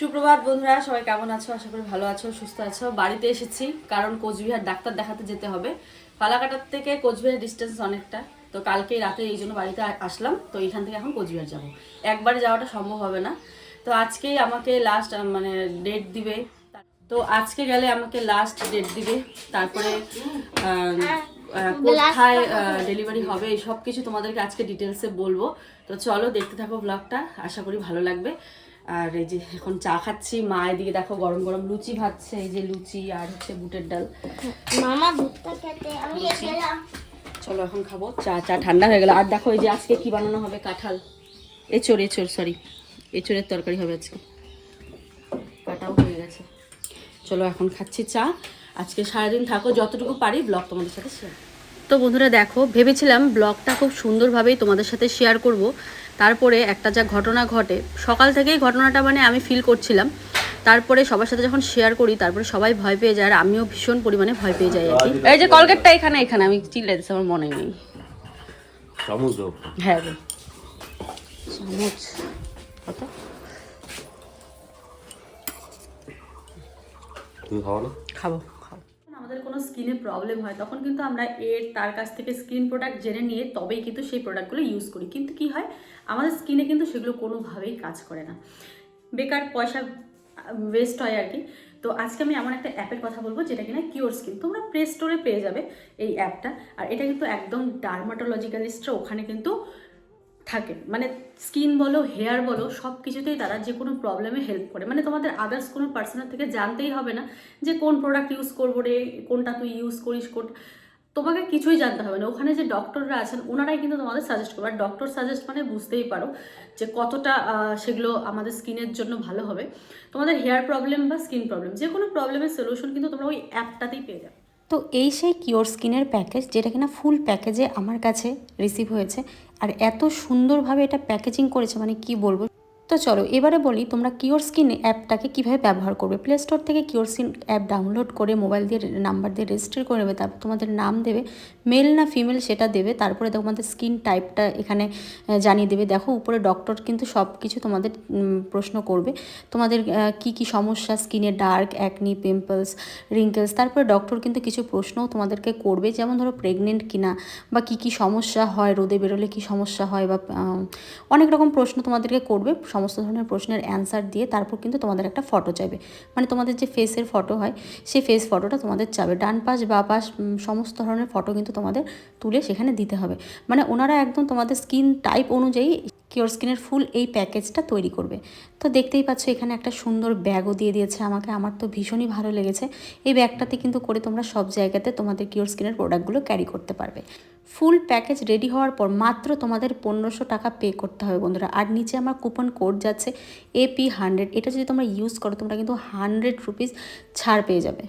সুপ্রভাত বন্ধুরা সবাই কেমন আছো? আশা করি ভালো আছো সুস্থ আছো। বাড়িতে এসেছি কারণ কোচবিহার ডাক্তার দেখাতে যেতে হবে। ফালাকাটার থেকে কোচবিহার ডিস্টেন্স অনেকটা। তো কালকে রাতে এই জন্য বাড়িতে আসলাম। তো এখান থেকে এখন কোচবিহার যাব। একবারে যাওয়াটা সম্ভব হবে না। তো আজকেই আমাকে লাস্ট মানে ডেট দিবে। তো আজকে গেলে আমাকে লাস্ট ডেট দিবে। তারপরে কোথায় ডেলিভারি হবে। এই সব কিছু তোমাদেরকে আজকে ডিটেলসে বলব। তো চলো দেখতে থাকো ব্লগটা আশা করি ভালো লাগবে। আর এই যে এখন চা খাচ্ছি মা এদিকে দেখো গরম গরম লুচি ভাজছে এই যে লুচি আর হচ্ছে বুটের ডাল। মামা ভুট্টা খেতে আমি চলো এখন খাব চা চা ঠান্ডা হয়ে গেল। আর দেখো এই যে আজকে কি বানানো হবে কাঁঠাল। এচোর এচোর সরি এচোরের তরকারি হবে আজকে। কাটাও হয়ে গেছে। চলো এখন খাচ্ছি চা। আজকে সারাদিন থাকো যতটুকু পারি ব্লগ তোমাদের সাথে শেয়ার তো বন্ধুরা দেখো ভেবেছিলাম ব্লগটা খুব সুন্দরভাবেই তোমাদের সাথে শেয়ার করব। তারপরে একটা যা ঘটনা ঘটে সকাল থেকেই ঘটনাটা মানে আমি ফিল করছিলাম। তারপরে সবার সাথে যখন শেয়ার করি তারপরে সবাই ভয় পেয়ে যায় আর আমিও ভীষণ পরিমাণে ভয় পেয়ে যাই আর কি। এই যে কলগেটটা এখানে এখানে আমি চিল্লাই দিচ্ছি আমার মনে নেই। চামচ হ্যাঁ চামচ। কত? তুমি খাও না খাব খাব। স্কিনে প্রবলেম হয়, তখন কিন্তু আমরা এর, তার কাছ থেকে স্কিন প্রোডাক্ট জেনে নিয়ে তবেই কিন্তু সেই প্রোডাক্টগুলো ইউজ করি। কিন্তু কি হয়? আমাদের স্কিনে কিন্তু সেগুলো কোনোভাবেই কাজ করে না। বেকার পয়সা ওয়েস্ট হয় আর কি। তো আজকে আমি এমন একটা অ্যাপের কথা বলব যেটা কিনা কিওর স্কিন তোমরা প্লে স্টোরে পেয়ে যাবে এই অ্যাপটা। আর এটা কিন্তু একদম ডার্মাটোলজিক্যালিস্টরা ওখানে কিন্তু থাকে। মানে স্কিন বলো হেয়ার বলো সব কিছুতেই তারা যে কোনো প্রবলেমে হেল্প করে। মানে তোমাদের আদার্স কোনো পার্সনের থেকে জানতেই হবে না যে কোন প্রোডাক্ট ইউজ করব রে, কোনটা তুই ইউজ করিস কোন। তোমাকে কিছুই জানতে হবে না। ওখানে যে ডক্টররা আছেন, ওনারাই কিন্তু তোমাদের সাজেস্ট করবে। আর ডক্টর সাজেস্ট মানে বুঝতেই পারো যে কতটা সেগুলো আমাদের স্কিনের জন্য ভালো হবে। তোমাদের হেয়ার প্রবলেম বা স্কিন প্রবলেম যে কোনো প্রবলেমের সলিউশন কিন্তু তোমরা ওই অ্যাপটাতেই পেয়ে যাবে। তো এই সেই কিওর স্কিনের প্যাকেজ যেটা কিনা ফুল প্যাকেজে আমার কাছে রিসিভ হয়েছে। আর এত সুন্দরভাবে এটা প্যাকেজিং করেছে মানে কি বলব? তো চলো, এবারে বলি তোমরা কিওর স্কিন অ্যাপটাকে কীভাবে ব্যবহার করবে? প্লে স্টোর থেকে কিওর স্কিন অ্যাপ ডাউনলোড করে মোবাইল দিয়ে নাম্বার দিয়ে রেজিস্টার করে নেবে, তারপর তোমাদের নাম দেবে মেল না ফিমেল সেটা দেবে, তারপরে তোমাদের স্কিন টাইপটা এখানে জানিয়ে দেবে। দেখো উপরে ডক্টর কিন্তু সব কিছু তোমাদের প্রশ্ন করবে। তোমাদের কি কি সমস্যা? স্কিনে ডার্ক অ্যাকনি পিম্পলস রিঙ্কেলস তারপরে ডক্টর কিন্তু কিছু প্রশ্নও তোমাদেরকে করবে। যেমন ধরো প্রেগনেন্ট কিনা, বা কি কি সমস্যা হয়, রোদে বেরোলে কি সমস্যা হয়, বা অনেক রকম প্রশ্ন তোমাদেরকে করবে। সমস্ত ধরনের প্রশ্নের অ্যান্সার দিয়ে তারপর কিন্তু তোমাদের একটা ফটো চাইবে। মানে তোমাদের যে ফেসের ফটো হয়, সেই ফেস ফটোটা তোমাদের চাবে। ডান পাশ, বা পাশ সমস্ত ধরনের ফটো কিন্তু তোমাদের তুলে সেখানে দিতে হবে। মানে ওনারা একদম তোমাদের স্কিন টাইপ অনুযায়ী কিওর স্কিনের ফুল এই প্যাকেজটা তৈরি করবে। তো দেখতেই পাচ্ছ, এখানে একটা সুন্দর ব্যাগও দিয়ে দিয়েছে আমাকে। আমার তো ভীষণই ভালো লেগেছে। এই ব্যাগটাতে কিন্তু করে তোমরা সব জায়গাতে তোমাদের কিওর স্কিনের প্রোডাক্টগুলো ক্যারি করতে পারবে। ফুল প্যাকেজ রেডি হওয়ার পর মাত্র তোমাদের পনেরোশো টাকা পে করতে হবে বন্ধুরা। আর নিচে আমার কুপন কোড যাচ্ছে এপি হান্ড্রেড এটা যদি তোমরা ইউজ করো, তোমরা কিন্তু হান্ড্রেড রুপিস ছাড় পেয়ে যাবে।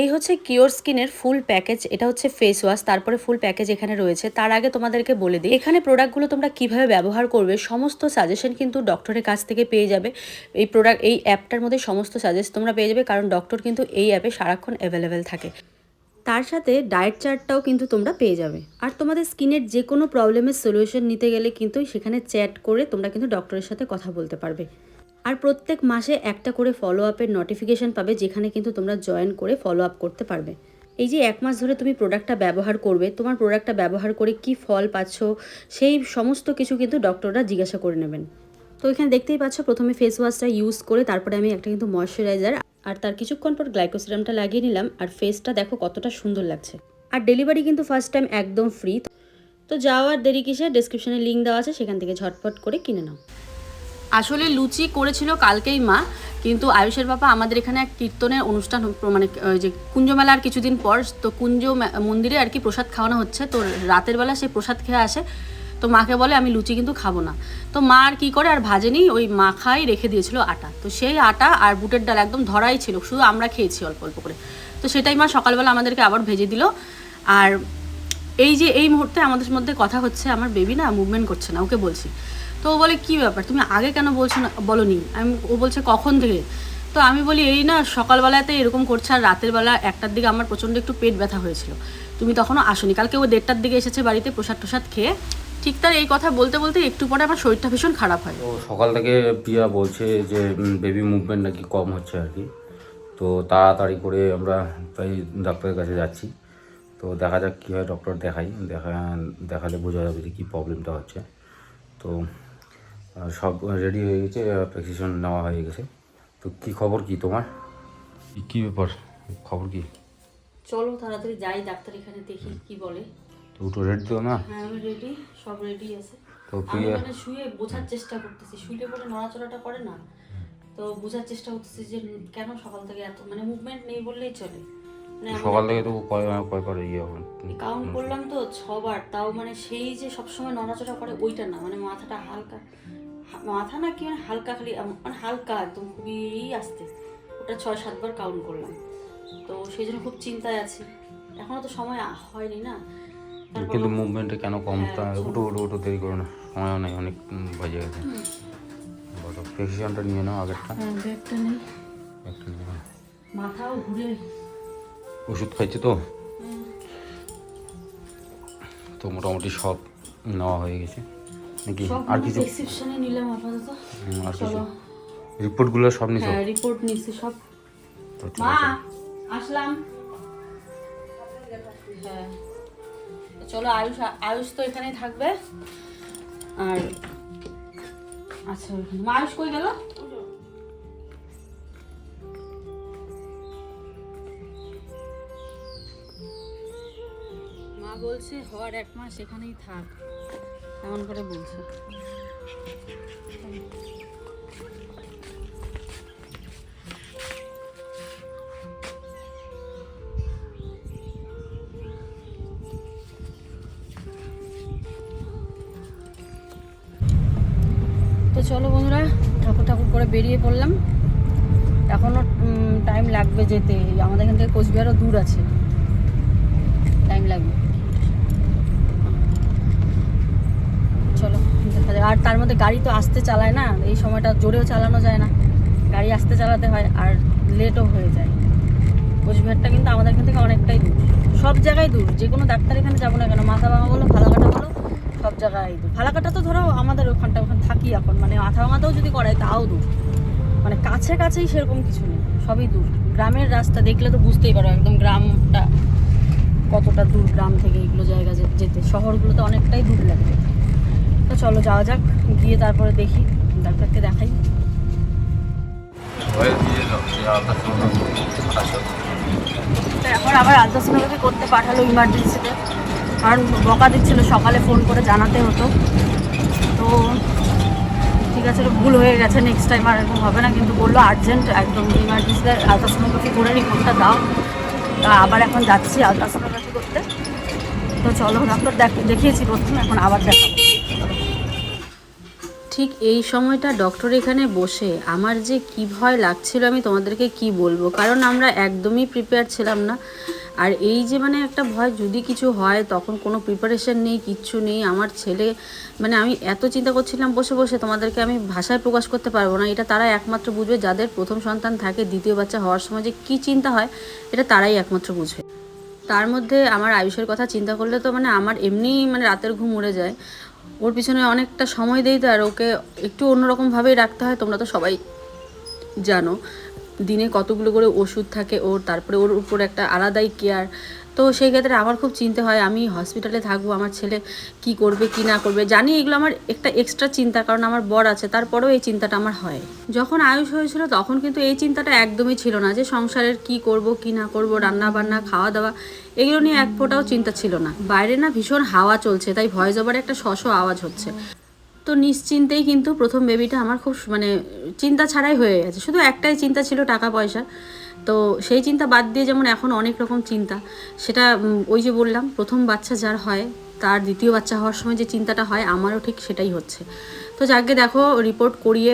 এই হচ্ছে কিওর স্কিনের ফুল প্যাকেজ এটা হচ্ছে ফেস ওয়াশ তারপরে ফুল প্যাকেজ এখানে রয়েছে। তার আগে তোমাদেরকে বলে দিই, এখানে প্রোডাক্টগুলো তোমরা কীভাবে ব্যবহার করবে, সমস্ত সাজেশন কিন্তু ডক্টরের কাছ থেকে পেয়ে যাবে। এই প্রোডাক্ট এই অ্যাপটার মধ্যে সমস্ত সাজেস্ট তোমরা পেয়ে যাবে, কারণ ডক্টর কিন্তু এই অ্যাপে সারাক্ষণ অ্যাভেলেবেল থাকে। তার সাথে ডায়েট চার্টটাও কিন্তু তোমরা পেয়ে যাবে। আর তোমাদের স্কিনের যে কোনো প্রবলেমের সলিউশন নিতে গেলে কিন্তু সেখানে চ্যাট করে তোমরা কিন্তু ডক্টরের সাথে কথা বলতে পারবে। আর প্রত্যেক মাসে একটা করে ফলো আপের নোটিফিকেশান পাবে, যেখানে কিন্তু তোমরা জয়েন করে ফলো আপ করতে পারবে। এই যে এক মাস ধরে তুমি প্রোডাক্টটা ব্যবহার করবে, তোমার প্রোডাক্টটা ব্যবহার করে কি ফল পাচ্ছ, সেই সমস্ত কিছু কিন্তু ডক্টররা জিজ্ঞাসা করে নেবেন। তো এখানে দেখতেই পাচ্ছ, প্রথমে ফেস ওয়াশটা ইউজ করে তারপরে আমি একটা কিন্তু ময়শ্চারাইজার আর তার কিছুক্ষণ পর গ্লাইকোসিরামটা লাগিয়ে নিলাম আর ফেসটা দেখো কতটা সুন্দর লাগছে। আর ডেলিভারি কিন্তু ফার্স্ট টাইম একদম ফ্রি তো যাওয়ার দেরি কিসে ডিসক্রিপশনে লিঙ্ক দেওয়া আছে, সেখান থেকে ঝটপট করে কিনে নাও। আসলে লুচি করেছিল কালকেই মা, কিন্তু আয়ুষের বাবা আমাদের এখানে এক কীর্তনের অনুষ্ঠান মানে যে কুঞ্জ মেলার কিছুদিন পর, তো কুঞ্জ মন্দিরে আর কি প্রসাদ খাওয়ানো হচ্ছে। তো রাতের বেলা সে প্রসাদ খেয়ে আসে। তো মাকে বলে, আমি লুচি কিন্তু খাব না। তো মা আর কী করে, আর ভাজেনি ওই মাখাই রেখে দিয়েছিল আটা। তো সেই আটা আর বুটের ডাল একদম ধরাই ছিল, শুধু আমরা খেয়েছি অল্প অল্প করে। তো সেটাই মা সকালবেলা আমাদেরকে আবার ভেজে দিল। আর এই যে এই মুহূর্তে আমাদের মধ্যে কথা হচ্ছে, আমার বেবি না মুভমেন্ট করছে না, ওকে বলছি। তো ও বলে, কি ব্যাপার? তুমি আগে কেন বলছো না? বলনি। আমি, ও বলছে, কখন থেকে? তো আমি বলি, এই না, সকালবেলাতে এরকম করছে, আর রাতের বেলা একটার দিকে আমার প্রচণ্ড একটু পেট ব্যথা হয়েছিল। তুমি তখনও আসনি। কালকে ও দেড়টার দিকে এসেছে বাড়িতে প্রসাদ টোসাদ খেয়ে। ঠিক তার এই কথা বলতে বলতে একটু পরে আমার শরীরটা ভীষণ খারাপ হয়। তো সকাল থেকে প্রিয়া বলছে যে বেবি মুভমেন্ট নাকি কম হচ্ছে আর কি। তো তাড়াতাড়ি করে আমরা প্রায় ডাক্তারের কাছে যাচ্ছি। তো দেখা যাক কী হয় ডক্টর দেখাই। দেখা, দেখালে বোঝা যাবে যে কী প্রবলেমটা হচ্ছে। তো সব রেডি হয়ে গেছে প্রেসক্রিপশন নেওয়া হয়ে গেছে। তো কি খবর কি তোমার? কী ব্যাপার? খবর কি? চলো তাড়াতাড়ি যাই ডাক্তার এখানে দেখি কি বলে। তো উঠো রেডি তো না? হ্যাঁ আমি রেডি সব রেডি আছে। তো আমি প্রিয়া মানে শুয়ে বোঝার চেষ্টা করতেছি শুয়ে পরে নড়াচড়াটা করে না। তো বোঝার চেষ্টা করতেছি যে কেন সকাল থেকে এত মানে মুভমেন্ট নেই বললেই চলে। মানে সকাল থেকে তো কয় কয়বার ইয়ে কাউন্ট করলাম তো ছবার তাও মানে সেই যে সবসময় নড়াচড়া করে ওইটা না মানে মাথাটা হালকা মাথা না কি মানে হালকা খালি মানে হালকা একদম খুবই আস্তে। ওটা ছয় সাতবার কাউন্ট করলাম। তো সেই জন্য খুব চিন্তায় আছি। এখনও তো সময় হয়নি না। কিন্তু মুভমেন্টে কেন কম? হ্যাঁ, তা চলো। উঠো উঠো উঠো দেরি করো না। সময়ও নেই অনেক বাজে গেছে। বলো প্রেসক্রিপশনটা নিয়ে নাও আগেরটা। ব্যাগটা নেই। একটা নিয়ে মাথাও ঘুরে ওষুধ খাইছে তো? তো মোটামুটি সব নেওয়া হয়ে গেছে। নাকি? আর কিছু? নিলাম আপাতত। আর কিছু? রিপোর্টগুলো সব নিছো? হ্যাঁ রিপোর্ট নিচ্ছি সব। মা আসলাম। হ্যাঁ। চলো আয়ুষ আয়ুষ তো এখানেই থাকবে। আর আচ্ছা মা আয়ুষ কই গেল? মা বলছে হওয়ার এক মাস এখানেই থাক। এমন করে বলছে তো চলো বন্ধুরা, ঠাকুর ঠাকুর করে বেরিয়ে পড়লাম। এখনও টাইম লাগবে যেতে। আমাদের এখান থেকে কোচবিহারও দূর আছে। টাইম লাগবে চলো যাক আর তার মধ্যে গাড়ি তো আসতে চালায় না, এই সময়টা জোরেও চালানো যায় না। গাড়ি আসতে চালাতে হয় আর লেটও হয়ে যায়। কোচবিহারটা কিন্তু আমাদের এখান থেকে অনেকটাই দূর। সব জায়গায় দূর, যে কোনো ডাক্তার এখানে যাব না কেন মাথা ভাঙা বলো, ফালাকাটা বলো, সব জায়গায় দূর। ফালাকাটা তো ধরো আমাদের ওখানটা, ওখানে থাকি এখন মানে মাথা ভাঙাতেও যদি করায় তাও দূর। মানে কাছে কাছেই সেরকম কিছু নেই, সবই দূর। গ্রামের রাস্তা দেখলে তো বুঝতেই পারো, একদম গ্রামটা কতটা দূর, গ্রাম থেকে এগুলো জায়গা যেতে। শহরগুলোতে অনেকটাই দূর লাগবে তো চলো যাওয়া যাক গিয়ে তারপরে দেখি ডাক্তারকে দেখাই। তো এখন আবার আলট্রাসোনোগ্রাফি করতে পাঠালো ইমার্জেন্সিতে কারণ বকা দিচ্ছিল সকালে ফোন করে জানাতে হতো। তো ঠিক আছে ভুল হয়ে গেছে নেক্সট টাইম আর এরকম হবে না কিন্তু বলল আর্জেন্ট একদম ইমার্জেন্সিতে আলট্রাসোনোগ্রাফি করে রিপোর্টটা দাও। তা আবার এখন যাচ্ছি আলট্রাসোনোগ্রাফি করতে। তো চলো ডাক্তার দেখ- দেখিয়েছি প্রথমে এখন আবার দেখাবো ঠিক এই সময়টা ডক্টর এখানে বসে আমার যে কি ভয় লাগছিল আমি তোমাদেরকে কি বলব? কারণ আমরা একদমই প্রিপেয়ার ছিলাম না। আর এই যে মানে একটা ভয় যদি কিছু হয়, তখন কোনো প্রিপারেশন নেই, কিচ্ছু নেই। আমার ছেলে মানে আমি এত চিন্তা করছিলাম, বসে বসে তোমাদেরকে আমি ভাষায় প্রকাশ করতে পারব না। এটা তারা একমাত্র বুঝবে। যাদের প্রথম সন্তান থাকে, দ্বিতীয় বাচ্চা হওয়ার সময় যে কী চিন্তা হয়, এটা তারাই একমাত্র বুঝবে। তার মধ্যে আমার আয়ুষের কথা চিন্তা করলে তো মানে আমার এমনি মানে রাতের ঘুম উড়ে যায়। ওর পিছনে অনেকটা সময় দেই তো, আর ওকে একটু অন্যরকমভাবেই রাখতে হয়, তোমরা তো সবাই জানো। দিনে কতগুলো করে ওষুধ থাকে ওর, তারপরে ওর উপর একটা আলাদাই কেয়ার তো সেই ক্ষেত্রে আমার খুব চিন্তা হয়, আমি হসপিটালে থাকব, আমার ছেলে কি করবে, কি না করবে, জানি এগুলো আমার একটা এক্সট্রা চিন্তা, কারণ আমার বর আছে, তারপরেও এই চিন্তাটা আমার হয়। যখন আয়ুষ হয়েছিল, তখন কিন্তু এই চিন্তাটা একদমই ছিল না যে সংসারের কি করব, কি না করব রান্না বান্না খাওয়া দাওয়া এগুলো নিয়ে এক ফোঁটাও চিন্তা ছিল না। বাইরে না ভীষণ হাওয়া চলছে, তাই ভয়েস ওভারে একটা শশ আওয়াজ হচ্ছে। তো নিশ্চিন্তেই কিন্তু প্রথম বেবিটা আমার খুব মানে চিন্তা ছাড়াই হয়ে গেছে, শুধু একটাই চিন্তা ছিল টাকা পয়সা তো সেই চিন্তা বাদ দিয়ে যেমন এখন অনেক রকম চিন্তা, সেটা ওই যে বললাম, প্রথম বাচ্চা যার হয়, তার দ্বিতীয় বাচ্চা হওয়ার সময় যে চিন্তাটা হয়, আমারও ঠিক সেটাই হচ্ছে। তো যাকে দেখো রিপোর্ট করিয়ে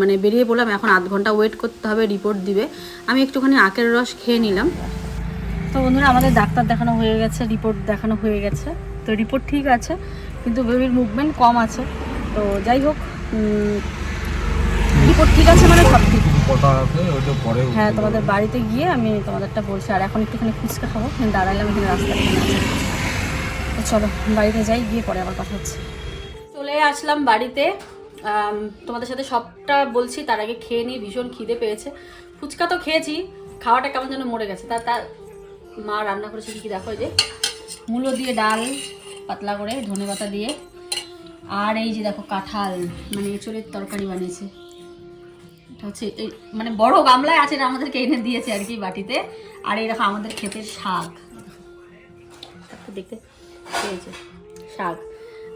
মানে বেরিয়ে বললাম, এখন আধ ঘণ্টা ওয়েট করতে হবে রিপোর্ট দিবে। আমি একটুখানি আখের রস খেয়ে নিলাম। তো বন্ধুরা, আমাদের ডাক্তার দেখানো হয়ে গেছে রিপোর্ট দেখানো হয়ে গেছে। তো রিপোর্ট ঠিক আছে, কিন্তু বেবির মুভমেন্ট কম আছে। তো যাই হোক রিপোর্ট ঠিক আছে মানে সব ঠিক। হ্যাঁ তোমাদের বাড়িতে গিয়ে আমি তোমাদেরটা বলছি আর এখন একটুখানি ফুচকা খাব দাঁড়াইলাম এখানে রাস্তায়। এখানে আছে তো চলো বাড়িতে যাই গিয়ে পরে আবার কথা হচ্ছে। চলে আসলাম বাড়িতে। তোমাদের সাথে সবটা বলছি তার আগে খেয়ে নিয়ে ভীষণ খিদে পেয়েছে। ফুচকা তো খেয়েছি খাওয়াটা কেমন যেন মরে গেছে। তা তার মা রান্না করেছে কি দেখো যে। মূলো দিয়ে ডাল পাতলা করে ধনে পাতা দিয়ে। আর এই যে দেখো কাঁঠাল মানে এঁচড়ের তরকারি বানিয়েছে। হচ্ছে এই মানে বড় গামলায় আছে এটা আমাদেরকে এনে দিয়েছে আর কি বাটিতে। আর এই দেখো আমাদের ক্ষেতের শাক। দেখো দেখতে শাক।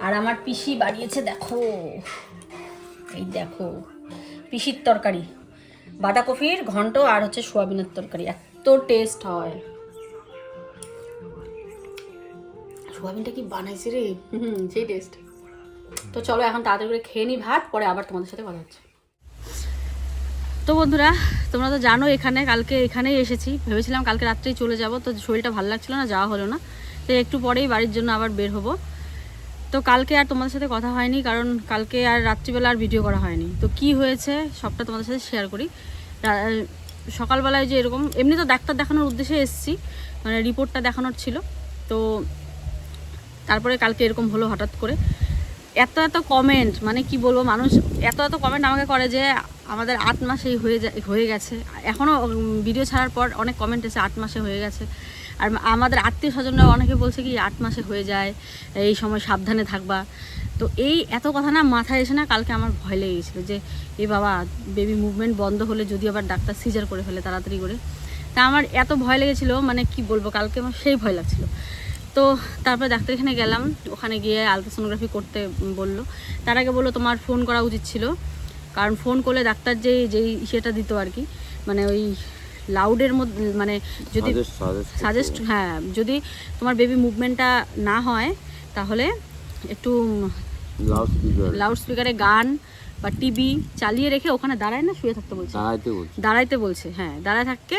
আর আমার পিসি বাড়িয়েছে দেখো। এই দেখো, পিসির তরকারি। বাঁধাকপির ঘন্ট আর হচ্ছে সোয়াবিনের তরকারি। এত টেস্ট হয়। সোয়াবিনটা কি বানাইছে রে? হুম সেই টেস্ট তো চলো এখন তাড়াতাড়ি করে খেয়ে নিই ভাত, পরে আবার তোমাদের সাথে কথা হচ্ছে। তো বন্ধুরা, তোমরা তো জানো এখানে, কালকে এখানেই এসেছি। ভেবেছিলাম কালকে রাত্রেই চলে যাব, তো শরীরটা ভালো লাগছিল না, যাওয়া হলো না। তো একটু পরেই বাড়ির জন্য আবার বের হব। তো কালকে আর তোমাদের সাথে কথা হয়নি, কারণ কালকে আর রাত্রিবেলা আর ভিডিও করা হয়নি। তো কি হয়েছে, সবটা তোমাদের সাথে শেয়ার করি। সকালবেলায় যে এরকম, এমনি তো ডাক্তার দেখানোর উদ্দেশ্যে এসেছি মানে রিপোর্টটা দেখানোর ছিল। তো তারপরে কালকে এরকম হলো হঠাৎ করে। এত এত কমেন্ট মানে কি বলব, মানুষ এত এত কমেন্ট আমাকে করে যে আমাদের আট মাসেই হয়ে যা হয়ে গেছে। এখনও ভিডিও ছাড়ার পর অনেক কমেন্ট এসে আট মাসে হয়ে গেছে। আর আমাদের আত্মীয় স্বজনরা অনেকে বলছে কি, আট মাসে হয়ে যায়, এই সময় সাবধানে থাকবা। তো এই এত কথা না মাথায় এসে না কালকে আমার ভয় লেগে গেছিল যে, এ বাবা বেবি মুভমেন্ট বন্ধ হলে যদি আবার ডাক্তার সিজার করে ফেলে তাড়াতাড়ি করে। তা আমার এত ভয় লেগেছিলো মানে কি বলব, কালকে আমার সেই ভয় লাগছিল। তো তারপরে ডাক্তারখানে গেলাম, ওখানে গিয়ে আলট্রাসোনোগ্রাফি করতে বলল। তার আগে বলল, তোমার ফোন করা উচিত ছিল। কারণ ফোন করলে ডাক্তার যেই যেই সেটা দিত আর কি। মানে ওই লাউডের মধ্যে মানে যদি সাজেস্ট হ্যাঁ যদি তোমার বেবি মুভমেন্টটা না হয় তাহলে একটু লাউড স্পিকারে গান বা টিভি চালিয়ে রেখে ওখানে দাঁড়ায় না শুয়ে থাকতে বলছে। দাঁড়াইতে বলছি। দাঁড়াইতে বলছে হ্যাঁ দাঁড়ায় থাকতে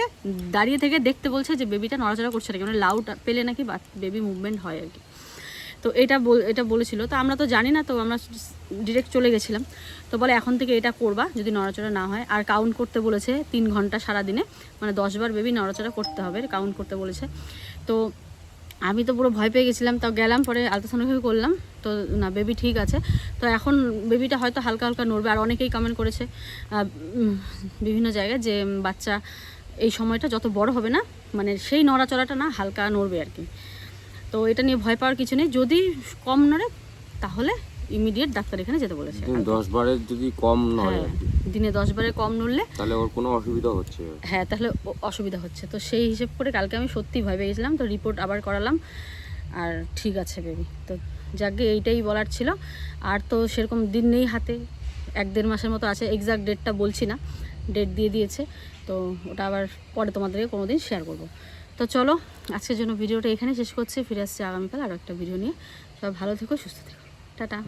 দাঁড়িয়ে থেকে দেখতে বলছে যে বেবিটা নড়াচড়া করছে নাকি মানে লাউড পেলে নাকি বেবি মুভমেন্ট হয় আর কি। তো এটা এটা বলেছিল। তো আমরা তো জানি না, তো আমরা ডিরেক্ট চলে গেছিলাম। তো বলে, এখন থেকে এটা করবা, যদি নড়াচড়া না হয়। আর কাউন্ট করতে বলেছে তিন ঘণ্টা সারা দিনে মানে দশবার বেবি নড়াচড়া করতে হবে কাউন্ট করতে বলেছে। তো আমি তো পুরো ভয় পেয়ে গেছিলাম। তাও গেলাম, পরে আলট্রাসাউন্ডগ্রাফি করলাম। তো না বেবি ঠিক আছে। তো এখন বেবিটা হয়তো হালকা হালকা নড়বে। আর অনেকেই কমেন্ট করেছে বিভিন্ন জায়গায় যে বাচ্চা এই সময়টা যত বড় হবে না মানে সেই নড়াচড়াটা না হালকা নড়বে আর কি। তো এটা নিয়ে ভয় পাওয়ার কিছু নেই। যদি কম নড়ে তাহলে ইমিডিয়েট ডাক্তার এখানে যেতে বলেছে। দশ বারের যদি কম নয় হ্যাঁ দিনে দশ বারে কম নড়লে তাহলে ওর কোনো অসুবিধা হচ্ছে? হ্যাঁ তাহলে অসুবিধা হচ্ছে। তো সেই হিসেব করে কালকে আমি সত্যি ভয় পেয়ে গেছিলাম। তো রিপোর্ট আবার করালাম। আর ঠিক আছে বেবি তো যাকে এইটাই বলার ছিল। আর তো সেরকম দিন নেই হাতে। এক দেড় মাসের মতো আছে। এক্সাক্ট ডেটটা বলছি না। ডেট দিয়ে দিয়েছে। তো ওটা আবার পরে তোমাদেরকে কোনো দিন শেয়ার করব। তো চলো, আজকের জন্য ভিডিওটা এখানে শেষ করছি। ফিরে আসছি আগামীকাল আরও একটা ভিডিও নিয়ে। সব ভালো থেকো, সুস্থ থেকো। টাটা।